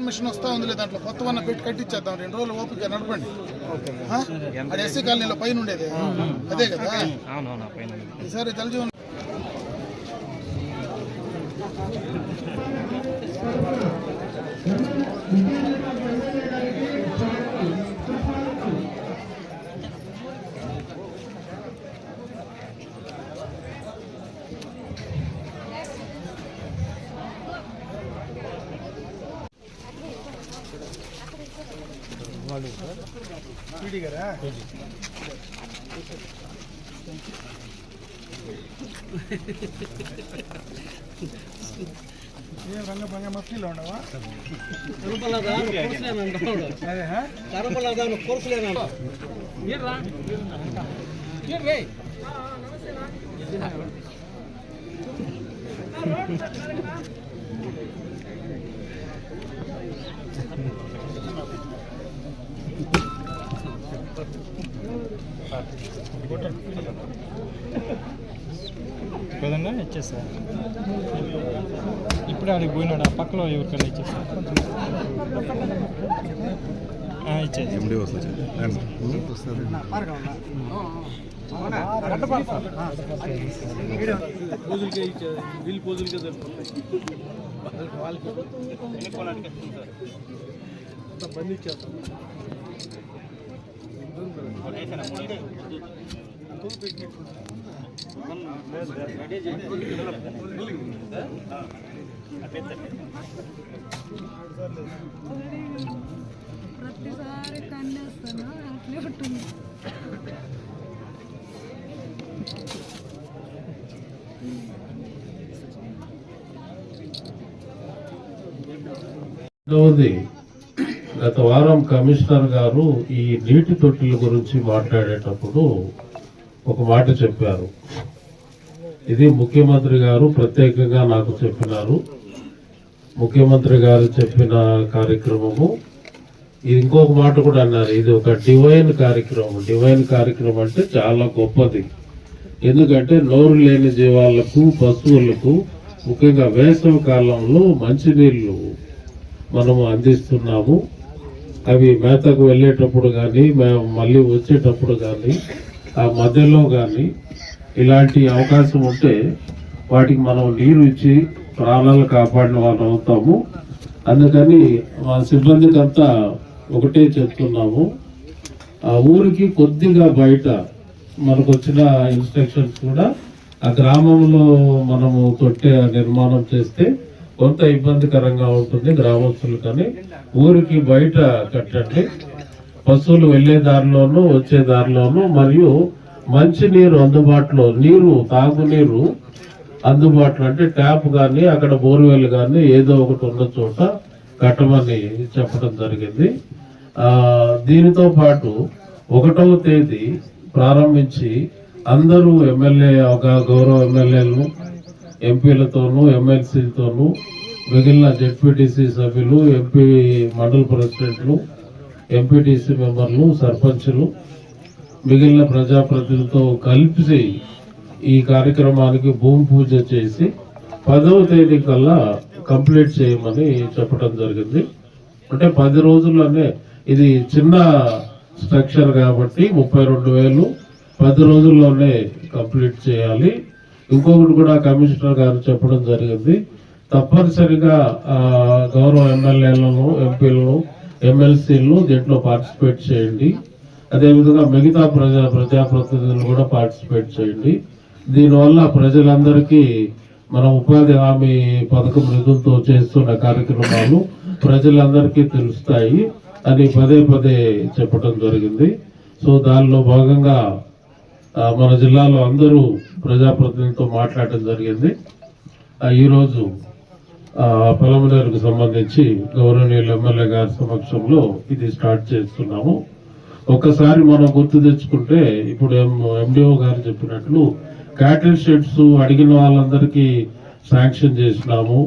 Machine వస్తా ఉంది దాంట్లో. కొత్త వన్న పెట్టి కట్టించేద్దాం రెండు రోజులు ఓపిక నడపండి? అది ఎస్సీ కాలనీలో పైన ఉండేది. అదే కదా? ఈసారి జలజీవన్ పీడీ గారా? ఏం రంగ భంగ మఫ్టీలో ఉండవా? అదే ఇచ్చేస్తా ఇప్పుడే ఆడికి పోయినాడు. ఆ పక్కలో ఎవరికైనా ఇచ్చేస్తా ఆ, ఇచ్చేసి ప్రతిసారి కన్నేస్తాను అట్లే ఉంటుంది. రెండవది గత వారం కమిషనర్ గారు ఈ నీటి తొట్టిల గురించి మాట్లాడేటప్పుడు ఒక మాట చెప్పారు. ఇది ముఖ్యమంత్రి గారు ప్రత్యేకంగా నాకు చెప్పినారు. ముఖ్యమంత్రి గారు చెప్పిన కార్యక్రమము ఇది ఇంకొక మాట కూడా అన్నారు. ఇది ఒక డివైన్ కార్యక్రమం. డివైన్ కార్యక్రమం అంటే చాలా గొప్పది. ఎందుకంటే నోరు లేని జీవాలకు పశువులకు ముఖ్యంగా వేసవి కాలంలో మంచినీళ్ళు మనము అందిస్తున్నాము. అవి మేతకు వెళ్ళేటప్పుడు కానీ మేము మళ్ళీ వచ్చేటప్పుడు కానీ ఆ మధ్యలో కానీ ఇలాంటి అవకాశం ఉంటే వాటికి మనం నీరు ఇచ్చి ప్రాణాలు కాపాడిన వాళ్ళు అవుతాము. అందుకని మా సిబ్బందికి అంతా ఒకటే చెప్తున్నాము. ఆ ఊరికి కొద్దిగా బయట మనకు వచ్చిన ఇన్స్ట్రక్షన్స్ కూడా ఆ గ్రామంలో మనము తొట్టె నిర్మాణం చేస్తే కొంత ఇబ్బందికరంగా ఉంటుంది గ్రామస్తులు కానీ. ఊరికి బయట కట్టండి. పశువులు వెళ్ళే దారిలోను వచ్చే దారిలోను మరియు మంచి నీరు అందుబాటులో నీరు తాగునీరు అందుబాటులో అంటే ట్యాప్ కానీ అక్కడ బోర్వెల్ కానీ ఏదో ఒకటి ఉన్న చోట కట్టమని చెప్పడం జరిగింది. దీనితో పాటు ఒకటవ తేదీ ప్రారంభించి అందరూ ఎమ్మెల్యే ఒక గౌరవ ఎమ్మెల్యేలు ఎంపీలతోనూ ఎమ్మెల్సీలతోనూ మిగిలిన జెడ్పీటీసీ సభ్యులు ఎంపీ మండల ప్రెసిడెంట్లు ఎంపీటీసీ మెంబర్లు సర్పంచ్లు మిగిలిన ప్రజాప్రతినిధులతో కలిపి ఈ కార్యక్రమానికి భూమి పూజ చేసి పదవ తేదీ కల్లా కంప్లీట్ చేయమని చెప్పడం జరిగింది. అంటే పది రోజుల్లోనే ఇది చిన్న స్ట్రక్చర్ కాబట్టి ముప్పై రెండు వేలు పది రోజుల్లోనే కంప్లీట్ చేయాలి. ఇంకొకటి కూడా కమిషనర్ గారు చెప్పడం జరిగింది. తప్పనిసరిగా గౌరవ ఎమ్మెల్యేలను ఎంపీలను ఎమ్మెల్సీలను దీంట్లో పార్టిసిపేట్ చేయండి. అదేవిధంగా మిగతా ప్రజా ప్రజాప్రతినిధులు కూడా పార్టిసిపేట్ చేయండి. దీనివల్ల ప్రజలందరికీ మన ఉపాధి హామీ పథకం నిధులతో చేస్తున్న కార్యక్రమాలు ప్రజలందరికీ తెలుస్తాయి అని పదే పదే చెప్పడం జరిగింది. సో దానిలో భాగంగా మన జిల్లాలో అందరూ ప్రజాప్రతినిధులతో మాట్లాడటం జరిగింది. ఈరోజు పొలములకు సంబంధించి గౌరవనీయులు ఎమ్మెల్యే గారి సమక్షంలో ఇది స్టార్ట్ చేస్తున్నాము. ఒక్కసారి మనం గుర్తు తెచ్చుకుంటే ఇప్పుడు ఎండిఓ గారు చెప్పినట్లు క్యాటిల్ షెడ్స్ అడిగిన వాళ్ళందరికీ శాంక్షన్ చేసినాము.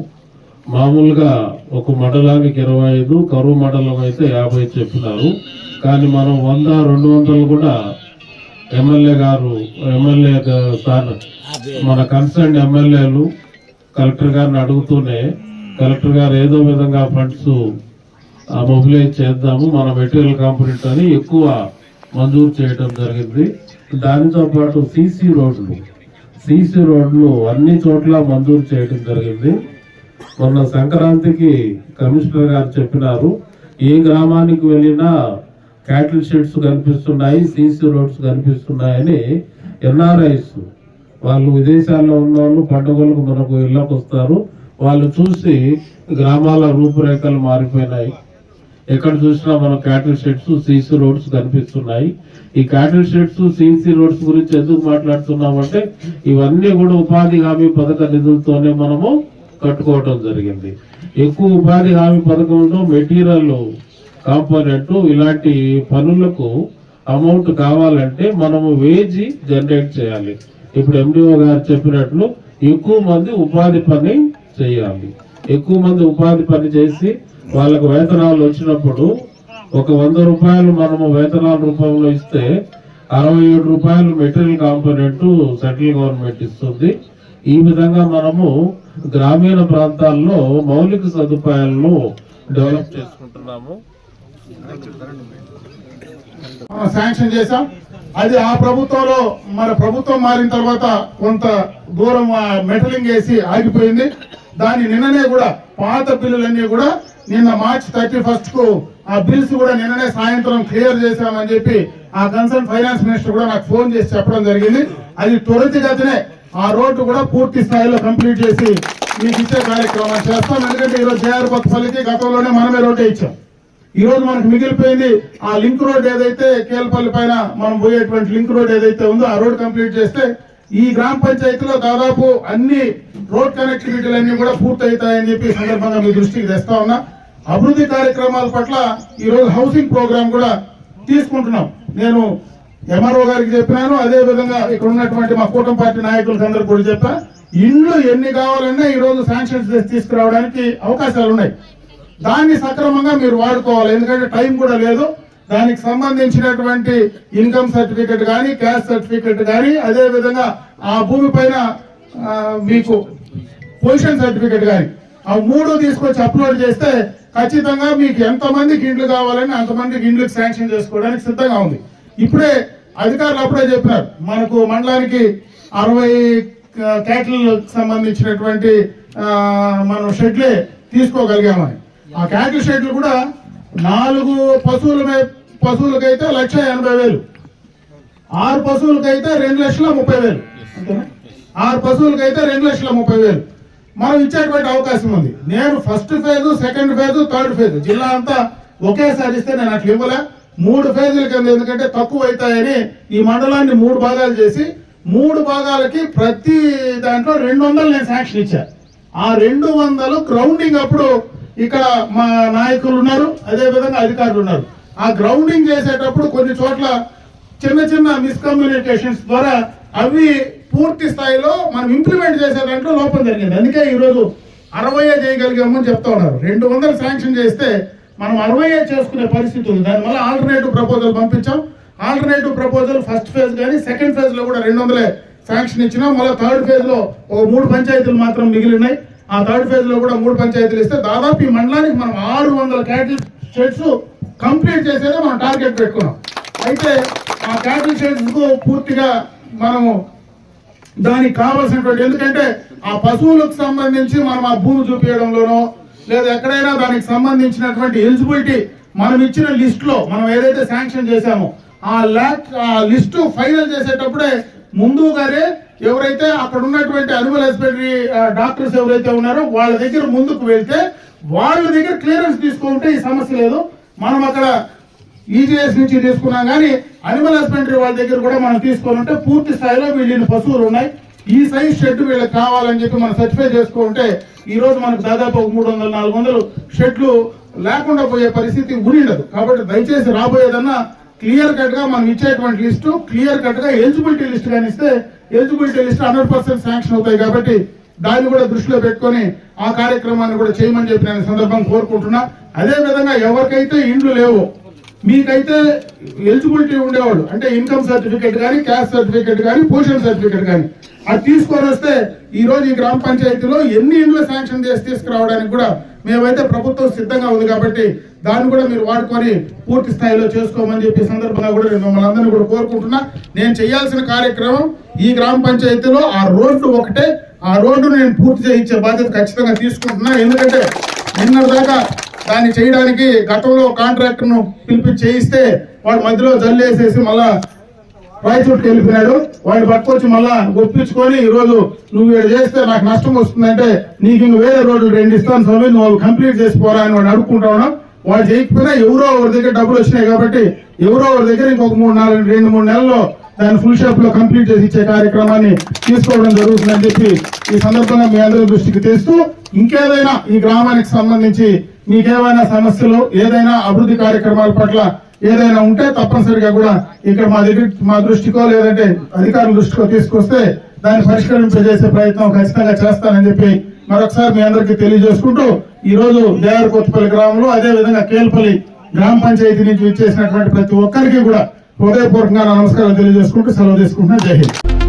మామూలుగా ఒక మండలానికి ఇరవై ఐదు కరువు మండలం అయితే యాభై చెప్పినారు. కానీ మనం వంద రెండు వందలు కూడా ఎమ్మెల్యే గారు ఎమ్మెల్యే సార్ మన కన్సర్న్ ఎమ్మెల్యేలు కలెక్టర్ గారిని అడుగుతూనే కలెక్టర్ గారు ఏదో విధంగా ఫండ్స్ మొబిలైజ్ చేద్దాము మన మెటీరియల్ కాంపోనెంట్ అని ఎక్కువ మంజూరు చేయడం జరిగింది. దానితో పాటు సీసీ రోడ్లు. సీసీ రోడ్లు అన్ని చోట్ల మంజూరు చేయడం జరిగింది. మొన్న సంక్రాంతికి కమిషనర్ గారు చెప్పినారు ఏ గ్రామానికి వెళ్ళినా క్యాటిల్ షెడ్స్ కనిపిస్తున్నాయి సీసీ రోడ్స్ కనిపిస్తున్నాయని ఎన్ఆర్ఐస్ వాళ్ళు విదేశాల్లో ఉన్న వాళ్ళు పండుగలకు మనకు ఇళ్ళకు వస్తారు వాళ్ళు చూసి గ్రామాల రూపురేఖలు మారిపోయినాయి. ఎక్కడ చూసినా మన క్యాటిల్ షెడ్స్ సీసీ రోడ్స్ కనిపిస్తున్నాయి. ఈ క్యాటిల్ షెడ్స్ సీసీ రోడ్స్ గురించి ఎందుకు మాట్లాడుతున్నామంటే ఇవన్నీ కూడా ఉపాధి హామీ పథక నిధులతోనే మనము కట్టుకోవటం జరిగింది. ఎక్కువ ఉపాధి హామీ పథకంలో మెటీరియల్ కాంపోనెంట్ ఇలాంటి పనులకు అమౌంట్ కావాలంటే మనము వేజీ జనరేట్ చేయాలి. ఇప్పుడు ఎండిఓ గారు చెప్పినట్లు ఎక్కువ మంది ఉపాధి పని చేయాలి. ఎక్కువ మంది ఉపాధి పని చేసి వాళ్ళకు వేతనాలు వచ్చినప్పుడు ఒక వంద రూపాయలు మనము వేతనాల రూపంలో ఇస్తే అరవై ఏడు రూపాయలు మెటీరియల్ కాంపోనెంట్ సెంట్రల్ గవర్నమెంట్ ఇస్తుంది. ఈ విధంగా మనము గ్రామీణ ప్రాంతాల్లో మౌలిక సదుపాయాలను డెవలప్ చేసుకుంటున్నాము. శాంక్షన్ చేశాం. అది ఆ ప్రభుత్వంలో మన ప్రభుత్వం మారిన తర్వాత కొంత దూరం మెటలింగ్ వేసి ఆగిపోయింది. దాని నిన్ననే కూడా పాత బిల్లులన్నీ కూడా నిన్న మార్చ్ థర్టీ ఫస్ట్కు ఆ బిల్స్ కూడా నిన్ననే సాయంత్రం క్లియర్ చేశామని చెప్పి ఆ కన్సర్న్ ఫైనాన్స్ మినిస్టర్ కూడా నాకు ఫోన్ చేసి చెప్పడం జరిగింది. అది త్వరితగతినే ఆ రోడ్డు కూడా పూర్తి స్థాయిలో కంప్లీట్ చేసి మీకు ఇచ్చే కార్యక్రమాలు చేస్తాం. ఎందుకంటే ఈరోజు జేఆర్ కొత్తపల్లికి గతంలోనే మనమే రోడ్డు ఇచ్చాం. ఈ రోజు మనకు మిగిలిపోయింది ఆ లింక్ రోడ్ ఏదైతే కేల్పల్లి పైన మనం పోయేటువంటి లింక్ రోడ్ ఏదైతే ఉందో ఆ రోడ్ కంప్లీట్ చేస్తే ఈ గ్రామ పంచాయతీలో దాదాపు అన్ని రోడ్ కనెక్టివిటీలు అన్ని కూడా పూర్తి అవుతాయని చెప్పి సందర్భంగా మీ దృష్టికి తెస్తా ఉన్నా. అభివృద్ధి కార్యక్రమాల పట్ల ఈ రోజు హౌసింగ్ ప్రోగ్రామ్ కూడా తీసుకుంటున్నాం. నేను ఎంఆర్ఓ గారికి చెప్పినాను అదే విధంగా ఇక్కడ ఉన్నటువంటి మా కూటమి పార్టీ నాయకులకు అందరు కూడా చెప్పా. ఇండ్లు ఎన్ని కావాలన్నా ఈ రోజు శాంక్షన్స్ తీసుకురావడానికి అవకాశాలు ఉన్నాయి దాన్ని సక్రమంగా మీరు వాడుకోవాలి. ఎందుకంటే టైం కూడా లేదు. దానికి సంబంధించినటువంటి ఇన్కమ్ సర్టిఫికెట్ కానీ క్యాష్ సర్టిఫికెట్ కానీ అదే విధంగా ఆ భూమి పైన మీకు పొజిషన్ సర్టిఫికెట్ కానీ ఆ మూడు తీసుకొచ్చి అప్లోడ్ చేస్తే ఖచ్చితంగా మీకు ఎంతమందికి ఇండ్లు కావాలని అంతమందికి ఇండ్లకు శాంక్షన్ చేసుకోవడానికి సిద్ధంగా ఉంది. ఇప్పుడే అధికారులు అప్పుడే చెప్పినారు. మనకు మండలానికి అరవై క్యాటిల్ సంబంధించినటువంటి మనం షెడ్లే తీసుకోగలిగామని. ఆ క్యాటిల్ షెడ్లు కూడా నాలుగు పశువుల మే- పశువులకైతే లక్ష ఎనభై వేలు. ఆరు పశువులకైతే రెండు లక్షల ముప్పై వేలు. ఆరు పశువులకైతే రెండు లక్షల ముప్పై వేలు. మనం ఇచ్చేటువంటి అవకాశం ఉంది. నేను first phase second phase third phase. జిల్లా అంతా ఒకేసారి ఇస్తే నేను అట్లా ఇవ్వలే. మూడు ఫేజుల కింద ఎందుకంటే తక్కువ అవుతాయని ఈ మండలాన్ని మూడు భాగాలు చేసి మూడు భాగాలకి ప్రతి దాంట్లో రెండు వందలు నేను శాంక్షన్ ఇచ్చా. ఆ రెండు వందలు గ్రౌండింగ్ అప్పుడు ఇక్కడ మా నాయకులు ఉన్నారు అదే విధంగా అధికారులు ఉన్నారు. ఆ గ్రౌండింగ్ చేసేటప్పుడు కొన్ని చోట్ల చిన్న చిన్న మిస్కమ్యూనికేషన్స్ ద్వారా అవి పూర్తి స్థాయిలో మనం ఇంప్లిమెంట్ చేసే దాంట్లో లోపం జరిగింది. అందుకే ఈరోజు రోజు అరవై చేయగలిగామని చెప్తా ఉన్నారు. రెండు వందలు శాంక్షన్ చేస్తే మనం అరవై చేసుకునే పరిస్థితి ఉంది. దానివల్ల ఆల్టర్నేటివ్ ప్రపోజల్ పంపించాం. ఆల్టర్నేటివ్ ప్రపోజల్ ఫస్ట్ ఫేజ్ కానీ సెకండ్ ఫేజ్లో కూడా రెండు వందలే శాంక్షన్ ఇచ్చినాం. మళ్ళీ థర్డ్ ఫేజ్లో ఒక మూడు పంచాయతీలు మాత్రం మిగిలినాయి. ఆ థర్డ్ ఫేజ్లో కూడా మూడు పంచాయతీలు ఇస్తే దాదాపు ఈ మండలానికి మనం ఆరు వందల క్యాటిల్ షెడ్స్ కంప్లీట్ చేసేదే మనం టార్గెట్ పెట్టుకున్నాం. అయితే ఆ క్యాటిల్ షెడ్స్కు పూర్తిగా మనము దానికి కావాల్సినటువంటి ఎందుకంటే ఆ పశువులకు సంబంధించి మనం ఆ భూమి చూపించడంలోనో లేదా ఎక్కడైనా దానికి సంబంధించినటువంటి ఎలిజిబిలిటీ మనం ఇచ్చిన లిస్ట్లో మనం ఏదైతే శాంక్షన్ చేశామో ఆ ల్యాక్ ఆ లిస్టు ఫైనల్ చేసేటప్పుడే ముందుగానే ఎవరైతే అక్కడ ఉన్నటువంటి అనిమల్ హస్బెండరీ డాక్టర్స్ ఎవరైతే ఉన్నారో వాళ్ళ దగ్గర ముందుకు వెళ్తే వాళ్ళ దగ్గర క్లియరెన్స్ తీసుకుంటే ఈ సమస్య లేదు. మనం అక్కడ ఈజీఎస్ నుంచి తీసుకున్నాం కానీ అనిమల్ హస్బెండరీ వాళ్ళ దగ్గర కూడా మనం తీసుకొని ఉంటే పూర్తి స్థాయిలో వీళ్ళని పశువులు ఉన్నాయి. ఈ సైజ్ షెడ్ వీళ్ళకి కావాలని చెప్పి మనం సర్టిఫై చేసుకుంటే ఈ రోజు మనకు దాదాపు ఒక మూడు వందల నాలుగు వందలు షెడ్లు లేకుండా పోయే పరిస్థితి ఉండదు కాబట్టి దయచేసి రాబోయేదన్నా క్లియర్ కట్గా మనం ఇచ్చేటువంటి లిస్టు క్లియర్ కట్గా ఎలిజిబిలిటీ లిస్ట్ కానీ ఇస్తే eligibility list hundred percent sanction అవుతాయి కాబట్టి దాన్ని కూడా దృష్టిలో పెట్టుకొని ఆ కార్యక్రమాన్ని కూడా చేయమని చెప్పి నేను సందర్భం కోరుకుంటున్నా. అదే విధంగా ఎవరికైతే ఇండ్లు లేవు మీకైతే ఎలిజిబిలిటీ ఉండేవాళ్ళు అంటే ఇన్కమ్ సర్టిఫికేట్ కానీ క్యాస్ట్ సర్టిఫికేట్ కానీ పొజిషన్ సర్టిఫికేట్ కానీ అది తీసుకొని వస్తే ఈరోజు ఈ గ్రామ పంచాయతీలో ఎన్ని ఇండ్లు శాంక్షన్ చేసి తీసుకురావడానికి కూడా మేమైతే ప్రభుత్వం సిద్ధంగా ఉంది కాబట్టి దాన్ని కూడా మీరు వాడుకొని పూర్తి స్థాయిలో చేసుకోమని చెప్పి సందర్భంగా కూడా నేను మిమ్మల్ని అందరినీ కూడా కోరుకుంటున్నా. నేను చేయాల్సిన కార్యక్రమం ఈ గ్రామ పంచాయతీలో ఆ రోడ్డు ఒకటే. ఆ రోడ్డును నేను పూర్తి చేయించే బాధ్యత ఖచ్చితంగా తీసుకుంటున్నా. ఎందుకంటే నిన్నటి దాకా దాన్ని చేయడానికి గతంలో కాంట్రాక్టర్ను పిలిపి చేయిస్తే వాడు మధ్యలో జల్లేసేసి మళ్ళా రాయచోటుకి వెళ్ళిపోయాడు వాడిని పట్టుకొచ్చి మళ్ళా ఒప్పించుకొని ఈ రోజు నువ్వు ఇక్కడ చేస్తే నాకు నష్టం వస్తుందంటే నీకు ఇంక వేరే రోడ్లు రెండు ఇస్తాను స్వామి నువ్వు కంప్లీట్ చేసిపోరా అని వాడిని అడుక్కుంటా ఉన్నాం. వాడు చేయకపోయినా ఎవరో ఒకరి దగ్గర డబ్బులు వచ్చినాయి కాబట్టి ఎవరో ఒకరి దగ్గర ఇంకొక మూడు నాలుగు రెండు మూడు నెలల్లో దాన్ని ఫుల్ షాప్లో కంప్లీట్ చేసి ఇచ్చే కార్యక్రమాన్ని తీసుకోవడం జరుగుతుందని చెప్పి ఈ సందర్భంగా మీ అందరి దృష్టికి తెస్తూ ఇంకేదైనా ఈ గ్రామానికి సంబంధించి మీకేమైనా సమస్యలు ఏదైనా అభివృద్ధి కార్యక్రమాల పట్ల ఏదైనా ఉంటే తప్పనిసరిగా కూడా ఇక్కడ మా దగ్గర మా దృష్టికో లేదంటే అధికారుల దృష్టికో తీసుకొస్తే దాన్ని పరిష్కరింపజేసే ప్రయత్నం ఖచ్చితంగా చేస్తానని చెప్పి మరొకసారి మీ అందరికీ తెలియజేసుకుంటూ ఈ రోజు దేవర కొత్తపల్లి గ్రామంలో అదే విధంగా కేల్పల్లి గ్రామ పంచాయతీ నుంచి ఇచ్చేసినటువంటి ప్రతి ఒక్కరికి కూడా హృదయపూర్వకంగా నమస్కారాలు తెలియజేసుకుంటూ సెలవు తీసుకుంటున్నాను. జై హింద్.